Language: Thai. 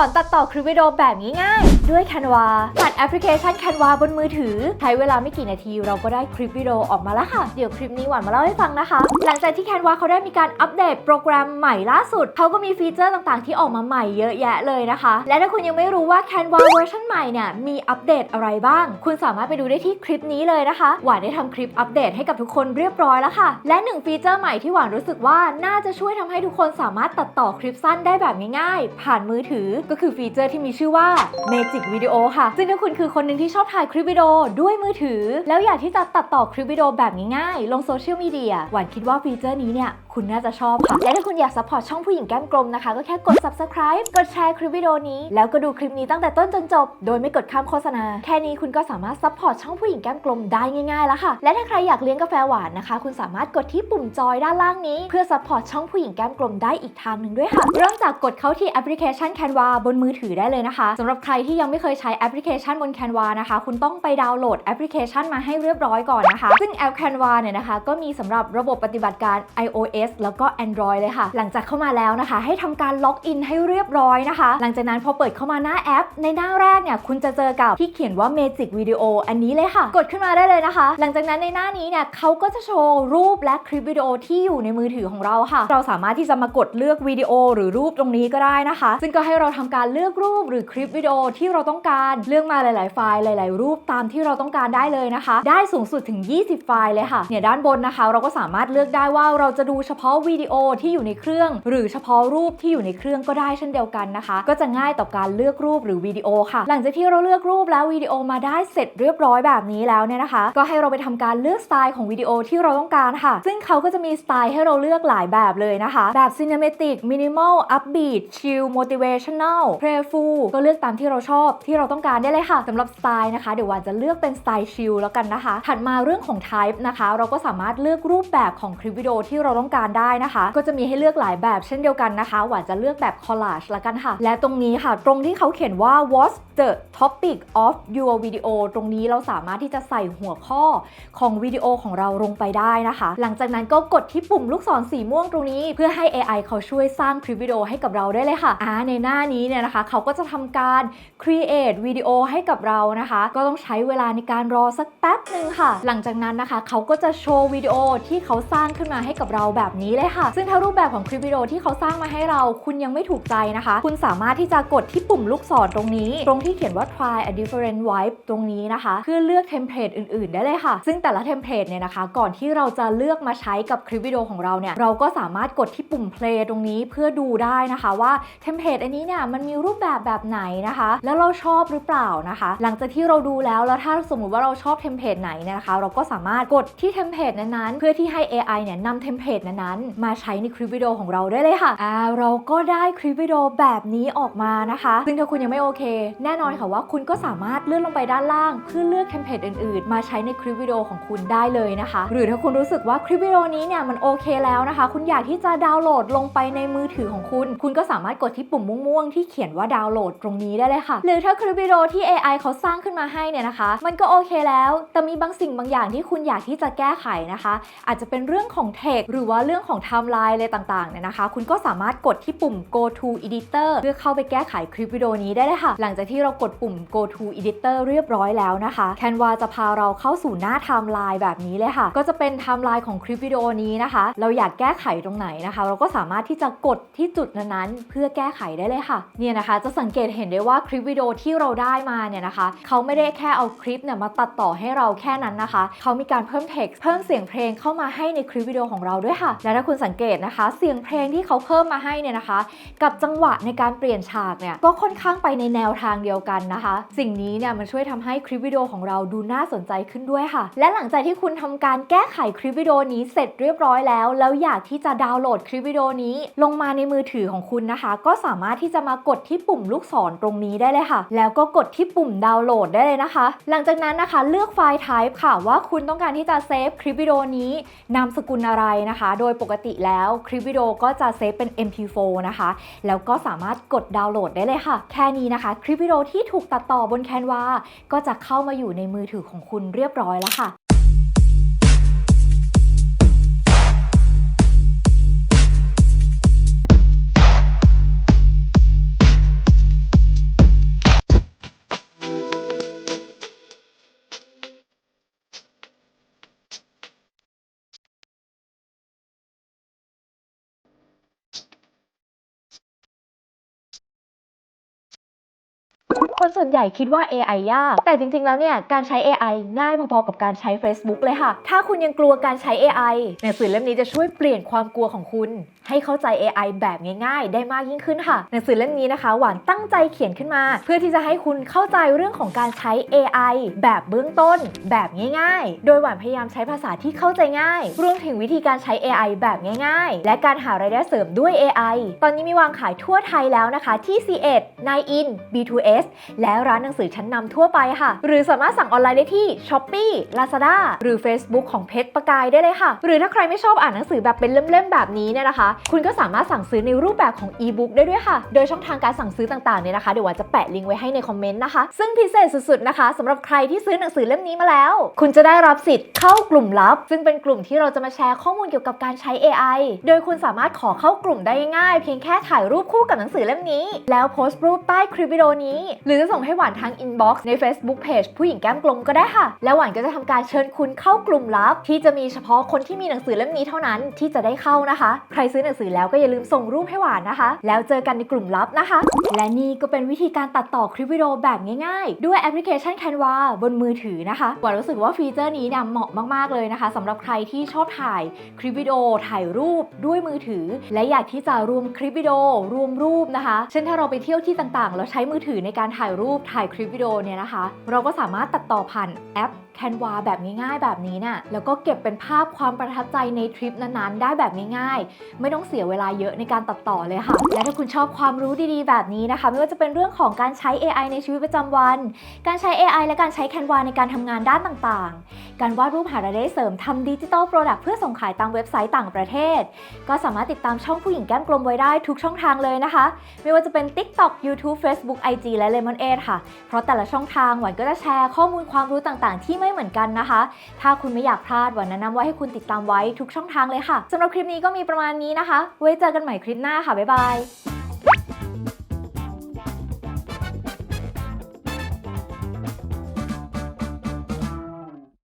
สอนตัดต่อคลิปวิดีโอแบบง่ายๆ ด้วย Canva ตัดแอปพลิเคชัน Canva บนมือถือ ใช้เวลาไม่กี่นาทีเราก็ได้คลิปวิดีโอออกมาแล้วค่ะ เดี๋ยวคลิปนี้หวานมาเล่าให้ฟังนะคะ หลังจากที่ Canva เขาได้มีการอัปเดตโปรแกรมใหม่ล่าสุด เขาก็มีฟีเจอร์ต่างๆ ที่ออกมาใหม่เยอะแยะเลยนะคะ และถ้าคุณยังไม่รู้ว่า Canva เวอร์ชันใหม่เนี่ยมีอัปเดตอะไรบ้าง คุณสามารถไปดูได้ที่คลิปนี้เลยนะคะ หวานได้ทำคลิปอัปเดตให้กับทุกคนเรียบร้อยแล้วค่ะ และหนึ่งฟีเจอร์ใหม่ที่หวานรู้สึกว่าน่าจะช่วยทำให้ทุกคนสามารถตัดต่อคลิปสั้นได้แบบง่ายๆ ผ่านมือถือก็คือฟีเจอร์ที่มีชื่อว่า Magic Video ค่ะ ซึ่งถ้าคุณคือคนหนึ่งที่ชอบถ่ายคลิปวิดีโอด้วยมือถือ แล้วอยากที่จะตัดต่อคลิปวิดีโอแบบง่ายๆลงโซเชียลมีเดียหวานคิดว่าฟีเจอร์นี้เนี่ย คุณน่าจะชอบค่ะ และถ้าคุณอยากซัพพอร์ตช่องผู้หญิงแก้มกลมนะคะ ก็แค่กด subscribe กดแชร์คลิปวิดีโอนี้ แล้วก็ดูคลิปนี้ตั้งแต่ต้นจนจบ โดยไม่กดข้ามโฆษณา แค่นี้คุณก็สามารถซัพพอร์ตช่องผู้หญิงแก้มกลมได้ง่ายๆแล้วค่ะ และถ้าใครอยากเลี้ยงกาแฟหวานนะคะ คุณสามารถกดที่ปุ่มจอยด้านล่างนี้ เพื่อซัพพอร์ตช่องผู้หญิงแก้มกลมได้อีกทางหนึ่งด้วยค่ะ เริ่มจากกดเข้าที่แอปพลิเคชัน Canva บนมือถือได้เลยนะคะสำหรับใครที่ยังไม่เคยใช้แอปพลิเคชันบน Canva นะคะ คุณต้องไปดาวน์โหลดแอปพลิเคชันมาให้เรียบร้อยก่อนนะคะ ซึ่งแอป Canva เนี่ยนะคะก็มีสำหรับระบบปฏิบัติการ iOS แล้วก็ Android เลยค่ะ หลังจากเข้ามาแล้วนะคะ ให้ทำการล็อกอินให้เรียบร้อยนะคะ หลังจากนั้นพอเปิดเข้ามาหน้าแอป ในหน้าแรกเนี่ยคุณจะเจอกับที่เขียนว่า Magic Video อันนี้เลยค่ะ กดขึ้นมาได้เลยนะคะ หลังจากนั้นในหน้านี้เนี่ยเขาก็จะโชว์รูปและคลิปวิดีโอที่อยู่ในมือถือของเราค่ะ เราสามารถที่จะมากดเลือกวิดีโอ หรือรูปตรงนี้ก็ได้นะคะ ซึ่งก็ให้เราทำการเลือกรูปหรือคลิปวิดีโอที่เราต้องการเลือกมาหลาย ๆ ไฟล์หลาย ๆ รูปตามที่เราต้องการได้เลยนะคะ ได้สูงสุดถึง 20 ไฟล์เลยค่ะเนี่ยด้านบนนะคะ เราก็สามารถเลือกได้ว่าเราจะดูเฉพาะวิดีโอที่อยู่ในเครื่อง หรือเฉพาะรูปที่อยู่ในเครื่องก็ได้เช่นเดียวกันนะคะ ก็จะง่ายต่อการเลือกรูปหรือวิดีโอค่ะ หลังจากที่เราเลือกรูปแล้ววิดีโอมาได้เสร็จเรียบร้อยแบบนี้แล้วเนี่ยนะคะ ก็ให้เราไปทำการเลือกสไตล์ของวิดีโอที่เราต้องการค่ะ ซึ่งเขาก็จะมีสไตล์ให้เราเลือกหลายแบบเลยนะคะ แบบ cinematic minimal upbeat chill motivational playful ก็เลือกตามที่เราชอบ ที่เราต้องการได้เลยค่ะสำหรับสไตล์นะคะ เดี๋ยววานจะเลือกเป็นสไตล์ chill แล้วกันนะคะ ถัดมาเรื่องของ type นะคะ เราก็สามารถเลือกรูปแบบของคลิปวิดีโอที่เราต้องการได้นะคะ ก็จะมีให้เลือกหลายแบบเช่นเดียวกันนะคะ หวานจะเลือกแบบ collage ละกันค่ะ และตรงนี้ค่ะ ตรงที่เขาเขียนว่า what's the topic of your video ตรงนี้เราสามารถที่จะใส่หัวข้อของวิดีโอของเราลงไปได้นะคะ หลังจากนั้นก็กดที่ปุ่มลูกศรสีม่วงตรงนี้ เพื่อให้ AI เขาช่วยสร้างคลิปวิดีโอให้กับเราได้เลยค่ะอ่าในหน้านี้เนี่ยนะคะ เขาก็จะทำการ create วิดีโอให้กับเรานะคะ ก็ต้องใช้เวลาในการรอสักแป๊บหนึ่งค่ะ หลังจากนั้นนะคะ เขาก็จะโชว์วิดีโอที่เขาสร้างขึ้นมาให้กับเราแบบนี้เลยค่ะ ซึ่งถ้ารูปแบบของคลิปวิดีโอที่เขาสร้างมาให้เรา คุณยังไม่ถูกใจนะคะ คุณสามารถที่จะกดที่ปุ่มลูกศรตรงนี้ ตรงที่เขียนว่า try a different vibe ตรงนี้นะคะ เพื่อเลือกเทมเพลตอื่นๆ ได้เลยค่ะ ซึ่งแต่ละเทมเพลตเนี่ยนะคะ ก่อนที่เราจะเลือกมาใช้กับคลิปวิดีโอของเราเนี่ย เราก็สามารถกดที่ปุ่ม play ตรงนี้เพื่อดูได้นะคะว่าเทมเพลตอันนี้เนี่ยมันมีรูปแบบแบบไหนนะคะ แล้วเราชอบหรือเปล่านะคะ หลังจากที่เราดูแล้วแล้วถ้าสมมุติว่าเราชอบเทมเพลตไหนเนยนะคะ เราก็สามารถกดที่เทมเพลตนั้นๆเพื่อที่ให้ AI เนี่ยนำเทมเพลตนั้นๆมาใช้ในคลิปวิดีโอของเราได้เลยค่ะอ่าเราก็ได้คลิปวิดีโอแบบนี้ออกมานะคะ ซึ่งถ้าคุณยังไม่โอเค แน่นอนค่ะว่าคุณก็สามารถเลื่อนลงไปด้านล่าง เพื่อเลือกเทมเพลตอื่นๆ มาใช้ในคลิปวิดีโอของคุณได้เลยนะคะ หรือถ้าคุณรู้สึกว่าคลิปวิดีโอนี้เนี่ยมันโอเคแล้วนะคะ คุณอยากที่จะดาวน์โหลดลงไปในมือถือของคุณ คุณก็สามารถกดที่ปุ่มม่วงๆที่เขียนว่าดาวน์โหลดตรงนี้ได้เลยค่ะ หรือถ้าคลิปวิดีโอที่ AI เขาสร้างขึ้นมาให้เนี่ยนะคะ มันก็โอเคแล้ว แต่มีบางสิ่งบางอย่างที่คุณอยากที่จะแก้ไขนะคะ อาจจะเป็นเรื่องของเทคหรือว่าเรื่องของไทม์ไลน์อะไรต่างๆเนี่ยนะคะ คุณก็สามารถกดที่ปุ่ม go to editor เพื่อเข้าไปแก้ไขคลิปวิดีโอนี้ได้เลยค่ะ หลังจากที่เรากดปุ่ม go to editor เรียบร้อยแล้วนะคะ Canva จะพาเราเข้าสู่หน้าไทม์ไลน์แบบนี้เลยค่ะ ก็จะเป็นไทม์ไลน์ของคลิปวิดีโอนี้นะคะ เราอยากแก้ไขตรงไหนนะคะ เราก็สามารถที่จะกดที่จุดนั้นๆ เพื่อแก้ไขได้เลยค่ะ เนี่ยนะคะ จะสังเกตเห็นได้ว่าคลิปวิดีโอที่เราได้มาเนี่ยนะคะ เขาไม่ได้แค่เอาคลิปเนี่ยมาตัดต่อให้เราแค่นั้นนะคะ เขามีการเพิ่ม text เพิ่มเสียงเพลงเข้ามาให้ในคลิปวิดีโอของเราด้วยค่ะและถ้าคุณสังเกตนะคะ เสียงเพลงที่เขาเพิ่มมาให้เนี่ยนะคะ กับจังหวะในการเปลี่ยนฉากเนี่ยก็ค่อนข้างไปในแนวทางเดียวกันนะคะ สิ่งนี้เนี่ยมันช่วยทำให้คลิปวิดีโอของเราดูน่าสนใจขึ้นด้วยค่ะ และหลังจากที่คุณทำการแก้ไขคลิปวิดีโอนี้เสร็จเรียบร้อยแล้ว แล้วอยากที่จะดาวน์โหลดคลิปวิดีโอนี้ ลงมาในมือถือของคุณนะคะ ก็สามารถที่จะมากดที่ปุ่มลูกศรตรงนี้ได้เลยค่ะ แล้วก็กดที่ปุ่มดาวน์โหลดได้เลยนะคะ หลังจากนั้นนะคะเลือกไฟล์ type ค่ะว่าคุณต้องการที่จะเซฟคลิปวิดีโอนี้นามสกุลอะไรนะคะ โดยปกติแล้วคลิปวิดีโอก็จะเซฟเป็น MP4 นะคะ แล้วก็สามารถกดดาวน์โหลดได้เลยค่ะ แค่นี้นะคะ คลิปวิดีโอที่ถูกตัดต่อบนแคนวาก็จะเข้ามาอยู่ในมือถือของคุณเรียบร้อยแล้วค่ะ คนส่วนใหญ่คิดว่า AI ยาก แต่จริง ๆ แล้วเนี่ย การใช้ AI ง่ายพอๆกับการใช้ Facebook เลยค่ะ ถ้าคุณยังกลัวการใช้ AI หนังสือเล่มนี้จะช่วยเปลี่ยนความกลัวของคุณ ให้เข้าใจ AI แบบง่าย ๆ ได้มากยิ่งขึ้นค่ะ หนังสือเล่มนี้นะคะ หวานตั้งใจเขียนขึ้นมา เพื่อที่จะให้คุณเข้าใจเรื่องของการใช้ AI แบบเบื้องต้น แบบง่าย ๆ โดยหวานพยายามใช้ภาษาที่เข้าใจง่าย รวมถึงวิธีการใช้ AI แบบง่าย ๆ และการหารายได้เสริมด้วย AI ตอนนี้มีวางขายทั่วไทยแล้วนะคะที่ C1 9in B2S และร้านหนังสือชั้นนำทั่วไปค่ะ หรือสามารถสั่งออนไลน์ได้ที่ Shopee Lazada หรือ Facebook ของเพชรประกายได้เลยค่ะ หรือถ้าใครไม่ชอบอ่านหนังสือแบบเป็นเล่มๆแบบนี้เนี่ยนะคะ คุณก็สามารถสั่งซื้อในรูปแบบของ e-book ได้ด้วยค่ะ โดยช่องทางการสั่งซื้อต่างๆเนี่ยนะคะ เดี๋ยวว่าจะแปะลิงก์ไว้ให้ในคอมเมนต์นะคะ ซึ่งพิเศษสุดๆนะคะสำหรับใครที่ซื้อหนังสือเล่มนี้มาแล้ว คุณจะได้รับสิทธิ์เข้ากลุ่มลับ ซึ่งเป็นกลุ่มที่เราจะมาแชร์ข้อมูลเกี่ยวกับการใช้ AI โดยคุณสามารถขอเข้ากลุ่มได้ง่ายเพียงแค่ถ่ายรูปคู่กับหนังสือเล่มนี้ แล้วโพสต์รูปใต้คลิปวิดีโอนี้หรือจะส่งให้หวานทางอินบ็อกซ์ใน Facebook Page ผู้หญิงแก้มกลมก็ได้ค่ะ แล้วหวานก็จะทำการเชิญคุณเข้ากลุ่มลับ ที่จะมีเฉพาะคนที่มีหนังสือเล่มนี้เท่านั้นที่จะได้เข้านะคะ ใครซื้อหนังสือแล้วก็อย่าลืมส่งรูปให้หวานนะคะ แล้วเจอกันในกลุ่มลับนะคะ และนี่ก็เป็นวิธีการตัดต่อคลิปวิดีโอแบบง่ายๆ ด้วยแอปพลิเคชัน Canva บนมือถือนะคะหวานรู้สึกว่าฟีเจอร์นี้เนี่ยเหมาะมากๆเลยนะคะสำหรับใครที่ชอบถ่ายคลิปวิดีโอถ่ายรูปด้วยมือถือ และอยากที่จะรวมคลิปวิดีโอรวมรูปนะคะ เช่นถ้าเราไปเที่ยวที่ต่างๆ แล้วใช้มือถือในการถ่ายายรูปถ่ายคลิปวิดีโอเนี่ยนะคะ เราก็สามารถตัดต่อผ่านแอป Canva แบบง่ายๆ แบบนี้น่ะแล้วก็เก็บเป็นภาพความประทับใจในทริปนั้นๆ ได้แบบง่ายๆ ไม่ต้องเสียเวลาเยอะในการตัดต่อเลยค่ะ และถ้าคุณชอบความรู้ดีๆ แบบนี้นะคะ ไม่ว่าจะเป็นเรื่องของการใช้ AI ในชีวิตประจำวัน การใช้ AI และการใช้ Canva ในการทำงานด้านต่างๆ การวาดรูปหารายได้เสริมทำดิจิทัลโปรดักต์เพื่อส่งขายตามเว็บไซต์ต่างประเทศ ก็สามารถติดตามช่องผู้หญิงแก้มกลมไว้ได้ทุกช่องทางเลยนะคะ ไม่ว่าจะเป็น TikTok YouTube Facebook IG และ A ค่ะ เพราะแต่ละช่องทางหวานก็จะแชร์ข้อมูลความรู้ต่างๆ ที่ไม่เหมือนกันนะคะ ถ้าคุณไม่อยากพลาดหวานแนะนำว่าให้คุณติดตามไว้ทุกช่องทางเลยค่ะสำหรับคลิปนี้ก็มีประมาณนี้นะคะ ไว้เจอกันใหม่คลิปหน้าค่ะบ๊ายบาย